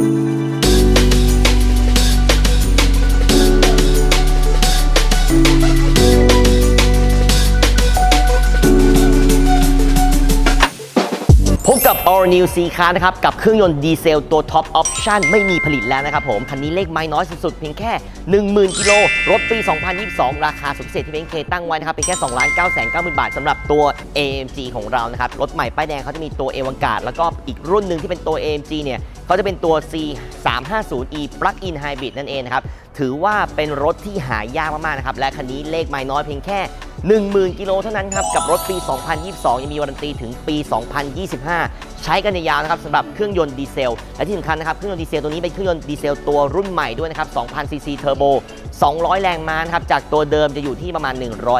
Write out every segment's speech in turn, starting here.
Música ับ All New C Class นะครับ กับเครื่องยนต์ดีเซลตัวท็อปออปชั่นไม่มีผลิตแล้วนะครับผม คันนี้เลขไม้น้อยสุดๆ เพียงแค่ 10,000 กิโล รถปี 2022 ราคาสุดพิเศษที่เบนเคตั้งไว้นะครับ เป็นแค่ 2 9 9 0 0 0 บาทสำหรับตัว AMG ของเรานะครับ รถใหม่ป้ายแดงเขาจะมีตัวเอวังกาดแล้วก็อีกรุ่นหนึ่งที่เป็นตัว AMG เนี่ยเขาจะเป็นตัว C 3 5 0 E Plug-in Hybrid นั่นเองนะครับถือว่าเป็นรถที่หายากมากๆนะครับและคันนี้เลขไม้น้อยเพียงแค่ 10,000 กิโลเท่านั้นครับ กับรถปี 2022 ยังมีวารันตีถึงปี 2025 ใช้กันยาวนะครับสำหรับเครื่องยนต์ดีเซล และที่สำคัญนะครับ เครื่องยนต์ดีเซลตัวนี้เป็นเครื่องยนต์ดีเซลตัวรุ่นใหม่ด้วยนะครับ 2,000 ซีซีเทอร์โบ 200 แรงม้านะครับ จากตัวเดิมจะอยู่ที่ประมาณ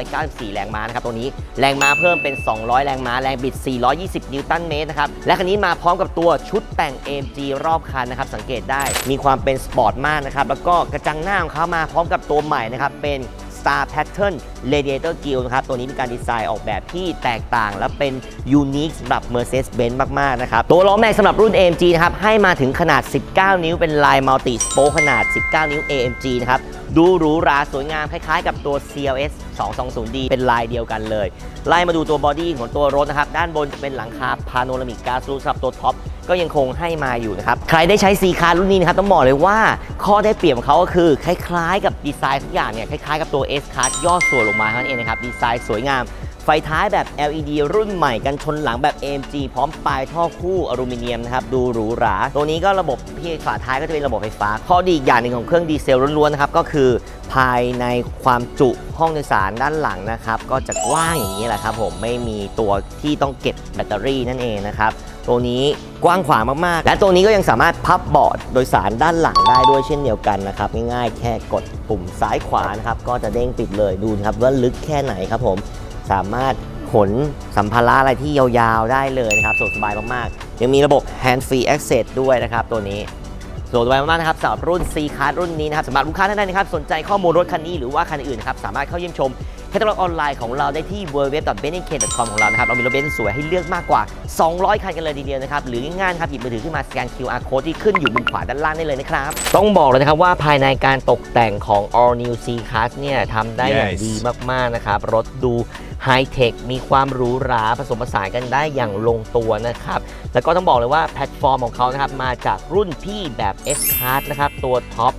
194 แรงม้านะครับตัวนี้ แรงม้าเพิ่มเป็น 200 แรงม้า แรงบิด 420 นิวตันเมตรนะครับ และคันนี้มาพร้อมกับตัวชุดแต่ง AMG รอบคันนะครับ สังเกตได้ มีความเป็นสปอร์ตมากนะครับ แล้วก็กระจังหน้าของเขามาพร้อมกับตัวใหม่นะครับ เป็น Star Pattern Radiator Grille นะครับ ตัวนี้มีการดีไซน์ออกแบบที่แตกต่าง และเป็นยูนิคสำหรับ Mercedes-Benz มาก ๆ นะครับ ตัวล้อแม็กสำหรับรุ่น AMG นะครับ ให้มาถึงขนาด 19 นิ้ว เป็นลายมัลติสโปขนาด 19 นิ้ว AMG นะครับ ดูหรูหราสวยงาม คล้าย ๆ กับตัว CLS 220D เป็นลายเดียวกันเลย ไล่มาดูตัวบอดี้ของตัวรถนะครับ ด้านบนจะเป็นหลังคาพาโนรามิกกาสลูสำหรับตัวท็อปก็ยังคงให้มาอยู่นะครับ ใครได้ใช้ C คาร์รุ่นนี้นะครับ ต้องบอกเลยว่าข้อได้เปรียบของเขาก็คือ คล้าย ๆ กับดีไซน์ทุกอย่างเนี่ยคล้ายๆกับตัว S Card ย่อส่วนลงมาเท่านั้นเองนะครับดีไซน์สวยงาม ไฟท้ายแบบ LED รุ่นใหม่กันชนหลังแบบ AMG พร้อมปลายท่อคู่อลูมิเนียมนะครับดูหรูหรา ตัวนี้ก็ระบบที่ฝาท้ายก็จะเป็นระบบไฟฟ้า ข้อดีอีกอย่างหนึ่งของเครื่องดีเซลล้วนๆนะครับก็คือ ภายในความจุห้องโดยสารด้านหลังนะครับ ก็จะกว้างอย่างนี้แหละครับผมไม่มีตัวที่ต้องเก็บแบตเตอรี่นั่นเองนะครับตัวนี้กว้างขวางมากๆ และตัวนี้ก็ยังสามารถพับเบาะโดยสารด้านหลังได้ด้วยเช่นเดียวกันนะครับ ง่ายๆ แค่กดปุ่มซ้ายขวานะครับ ก็จะเด้งปิดเลยดูนะครับว่าลึกแค่ไหนครับผมสามารถขนสัมภาระอะไรที่ยาวๆได้เลยนะครับสะดวกสบายมากๆ ยังมีระบบ hand free access ด้วยนะครับ ตัวนี้ สะดวกสบายมากๆนะครับสำหรับรุ่น C Card รุ่นนี้นะครับสำหรับลูกค้าท่านใดนะครับสนใจข้อมูลรถคันนี้หรือว่าคันอื่นนะครับสามารถเข้าเยี่ยมชมแคตตาล็อกออนไลน์ของเราได้ที่ www.benz.com ของเรานะครับเรามีรถเบนซ์สวยให้เลือกมากกว่า 200 คันกันเลยทีเดียวนะครับหรือง่ายๆนะครับหยิบมือถือขึ้นมาสแกน QR code ที่ขึ้นอยู่มุมขวาด้านล่างได้เลยนะครับต้องบอกเลยนะครับว่าภายในการตกแต่งของ All New C Class เนี่ยทำได้อย่าง Yes ดีมากๆนะครับรถดู ไฮเทค มีความหรูหราผสมผสานกันได้อย่างลงตัวนะครับ แล้วก็ต้องบอกเลยว่าแพลตฟอร์มของเขานะครับมาจากรุ่นพี่แบบ S Card นะครับตัวท็อป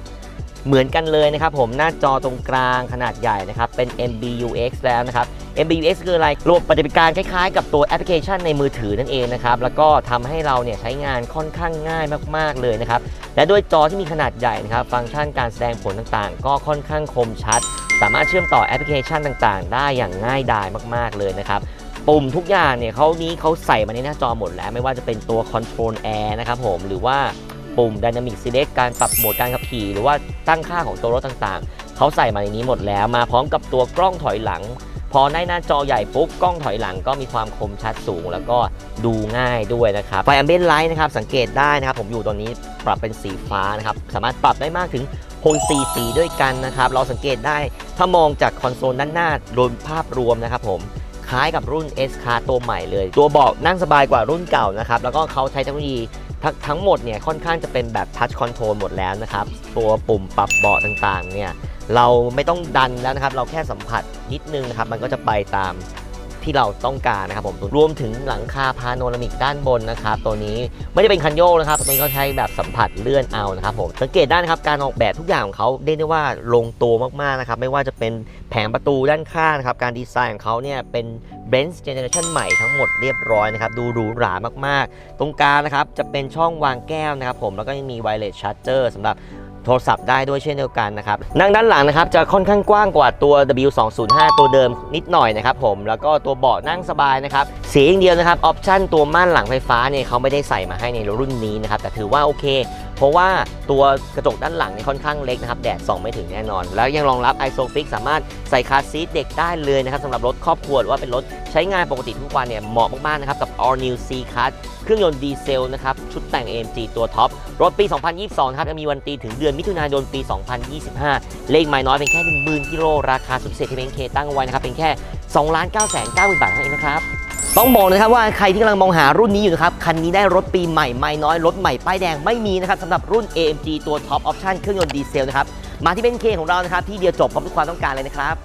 เหมือนกันเลยนะครับผมหน้าจอตรงกลางขนาดใหญ่นะครับ เป็น MBUX แล้วนะครับ MBUX คืออะไรระบบปฏิบัติการคล้ายๆ กับตัวแอปพลิเคชันในมือถือนั่นเองนะครับ แล้วก็ทำให้เราเนี่ยใช้งานค่อนข้างง่ายมากๆเลยนะครับ และด้วยจอที่มีขนาดใหญ่นะครับ ฟังก์ชันการแสดงผลต่างๆ ก็ค่อนข้างคมชัด สามารถเชื่อมต่อแอปพลิเคชันต่างๆ ได้อย่างง่ายดายมาก ๆ เลยนะครับปุ่มทุกอย่างเนี่ยเขานี้เขาใส่มาในหน้าจอหมดแล้ว ไม่ว่าจะเป็นตัว Control Air นะครับผมหรือว่าปุ่ม Dynamic Select การปรับโหมดการขับขี่ หรือว่าตั้งค่าของตัวรถต่างๆ เขาใส่มาในนี้หมดแล้วมาพร้อมกับตัวกล้องถอยหลัง พอได้หน้าจอใหญ่ปุ๊บกล้องถอยหลังก็มีความคมชัดสูง แล้วก็ดูง่ายด้วยนะครับไฟ Ambient Light นะครับสังเกตได้นะครับผมอยู่ตรงนี้ปรับเป็นสีฟ้านะครับสามารถปรับได้มากถึง 6สีสีด้วยกันนะครับ เราสังเกตได้ถ้ามองจากคอนโซลด้านหน้าโดยภาพรวมนะครับผมคล้ายกับรุ่น S Car ตัวใหม่เลย ตัวเบาะนั่งสบายกว่ารุ่นเก่านะครับ แล้วก็เขาใช้เทคโนโลยีทั้งหมดเนี่ยค่อนข้างจะเป็นแบบ Touch Control หมดแล้วนะครับ ตัวปุ่มปรับเบาะต่างๆเนี่ยเราไม่ต้องดันแล้วนะครับ เราแค่สัมผัสนิดนึงนะครับ มันก็จะไปตาม ที่เราต้องการนะครับผมรวมถึงหลังคาพาโนรามิกด้านบนนะครับตัวนี้ไม่ได้เป็นคันโยกนะครับตัวนี้เขาใช้แบบสัมผัสเลื่อนเอานะครับผมสังเกตได้นะครับการออกแบบทุกอย่างของเขาเรียกได้ว่าลงตัวมากๆนะครับไม่ว่าจะเป็นแผงประตูด้านข้างนะครับการดีไซน์ของเขาเนี่ยเป็น Benz Generation ใหม่ทั้งหมดเรียบร้อยนะครับดูหรูหรามากๆ ตรงกลางนะครับจะเป็นช่องวางแก้วนะครับผมแล้วก็ยังมี wireless charger สำหรับ โทรศัพท์ได้ด้วยเช่นเดียวกันนะครับนั่งด้านหลังนะครับจะค่อนข้างกว้างกว่าตัว W205 ตัวเดิมนิดหน่อยนะครับผมแล้วก็ตัวเบาะนั่งสบายนะครับเสียอย่างเดียวนะครับออปชั่นตัวม่านหลังไฟฟ้าเนี่ยเขาไม่ได้ใส่มาให้ในรุ่นนี้นะครับแต่ถือว่าโอเค เพราะว่าตัวกระจกด้านหลังเนี่ยค่อนข้างเล็กนะครับ แดดส่องไม่ถึงแน่นอน แล้วยังรองรับ ISOFIX สามารถใส่คาร์ซีทเด็กได้เลยนะครับสำหรับรถครอบครัวหรือว่าเป็นรถใช้งานปกติทุกวันเนี่ยเหมาะมาก ๆ นะครับ กับ All New C Class เครื่องยนต์ดีเซลนะครับ ชุดแต่ง AMG ตัวท็อป รถปี 2022 ครับจะมีวันตีถึงเดือนมิถุนายนปี 2025 เลขไม้น้อยเป็นแค่ 10,000กิโลราคาสุดพิเศษที่เบนเคตั้งไว้นะครับเป็นแค่2 9 9 9 0 0 0 บาทเท่านั้นเองนะครับ ต้องบอกนะครับว่าใครที่กำลังมองหารุ่นนี้อยู่นะครับ คันนี้ได้รถปีใหม่ไม่น้อย รถใหม่ป้ายแดงไม่มีนะครับสำหรับรุ่น AMG ตัวท็อปออปชั่นเครื่องยนต์ดีเซลนะครับ มาที่เบนเคของเรานะครับ ที่เดียวจบพร้อมทุกความต้องการเลยนะครับ